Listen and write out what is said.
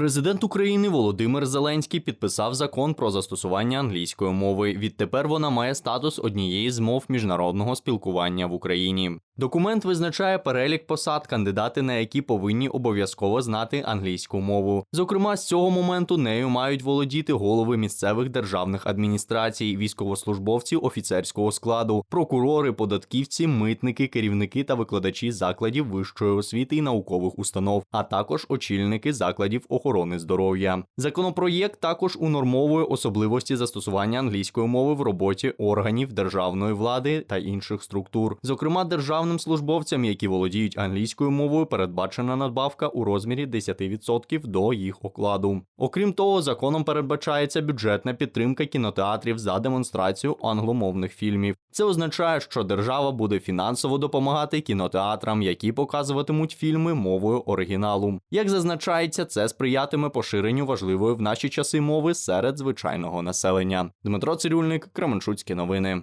Президент України Володимир Зеленський підписав закон про застосування англійської мови. Відтепер вона має статус однієї з мов міжнародного спілкування в Україні. Документ визначає перелік посад, кандидати на які повинні обов'язково знати англійську мову. Зокрема, з цього моменту нею мають володіти голови місцевих державних адміністрацій, військовослужбовці офіцерського складу, прокурори, податківці, митники, керівники та викладачі закладів вищої освіти і наукових установ, а також очільники закладів охорони здоров'я. Законопроєкт також унормовує особливості застосування англійської мови в роботі органів державної влади та інших структур. Зокрема, державним службовцям, які володіють англійською мовою, передбачена надбавка у розмірі 10% до їх окладу. Окрім того, законом передбачається бюджетна підтримка кінотеатрів за демонстрацію англомовних фільмів. Це означає, що держава буде фінансово допомагати кінотеатрам, які показуватимуть фільми мовою оригіналу. Як зазначається, це сприятиме поширенню важливої в наші часи мови серед звичайного населення. Дмитро Цирюльник, Кременчуцькі новини.